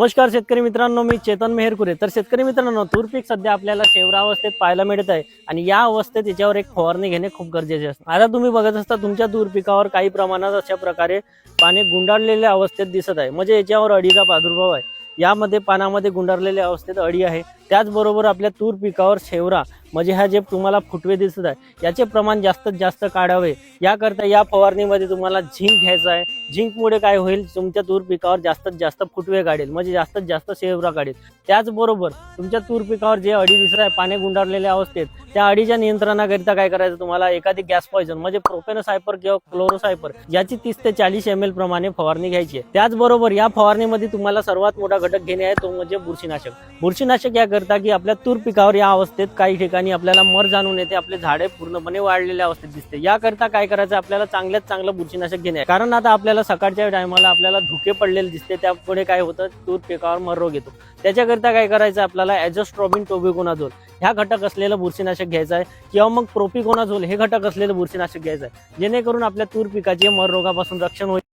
नमस्कार शेतकरी मित्रांनो मी चेतन मेहरकुरे. तर शेतकरी मित्रांनो तूर पीक सध्या आपल्याला शेवरा अवस्थेत पाहायला मिळत आहे आणि या अवस्थेत याच्यावर एक फवारणी घेणे खूप गरजेचे असते. आता तुम्ही बघत असता तुमच्या तूर पिकावर काही प्रमाणात अशा प्रकारे पाणी गुंडाळलेल्या अवस्थेत दिसत आहे. म्हणजे याच्यावर अडीचा प्रादुर्भाव आहे. यामध्ये पानामध्ये गुंडाळलेल्या अवस्थेत अडी आहे. त्याचबरोबर आपल्या तूर पिकावर शेवरा म्हणजे ह्या जे तुम्हाला फुटवे दिसत आहे. याचे प्रमाण जास्तीत जास्त काढावे. याकरता या फवारणीमध्ये तुम्हाला झिंक घ्यायचं आहे. झिंकमुळे काय होईल? तुमच्या तूर पिकावर जास्तीत जास्त फुटवे काढेल म्हणजे जास्तीत जास्त शेवरा काढेल. त्याचबरोबर तुमच्या तूर पिकावर जे अडी दिसत आहे पाणी गुंडाळलेल्या अवस्थेत त्या अडीच्या नियंत्रणाकरिता काय करायचं तुम्हाला? एखादी गॅस पॉइझन म्हणजे प्रोपेनोसायपर किंवा क्लोरोसायपर याची तीस ते चाळीस एम एल प्रमाणे फवारणी घ्यायची आहे. त्याचबरोबर या फवारणीमध्ये तुम्हाला सर्वात मोठा घटक घेणे आहे तो म्हणजे बुरशीनाशक. बुरशीनाशक या करता की आपल्या तूर पिकावर या अवस्थेत काही ठिकाणी आपल्याला मर जाणून येते आपले झाडे पूर्णपणे वाढलेल्या अवस्थेत दिसते. याकरता काय करायचं? आपल्याला चांगल्यात चांगलं बुरशीनाशक घेणे कारण आता आपल्याला सकाळच्या टायमाला आपल्याला धुके पडलेले दिसते त्यापुढे काय होतं? तूर पिकावर मर रोग येतो. त्याच्याकरिता काय करायचं? आपल्याला ॲजोस्ट्रॉबिन टोबिकोनाझोल. ह्या घटक असलेलं बुरशीनाशक घ्यायचं आहे. किंवा मग प्रोपिकोनाझोल हे घटक असलेलं बुरशीनाशक घ्यायचं आहे. जेणेकरून आपल्या तूर पिकाचे मर रोगापासून रक्षण होईल.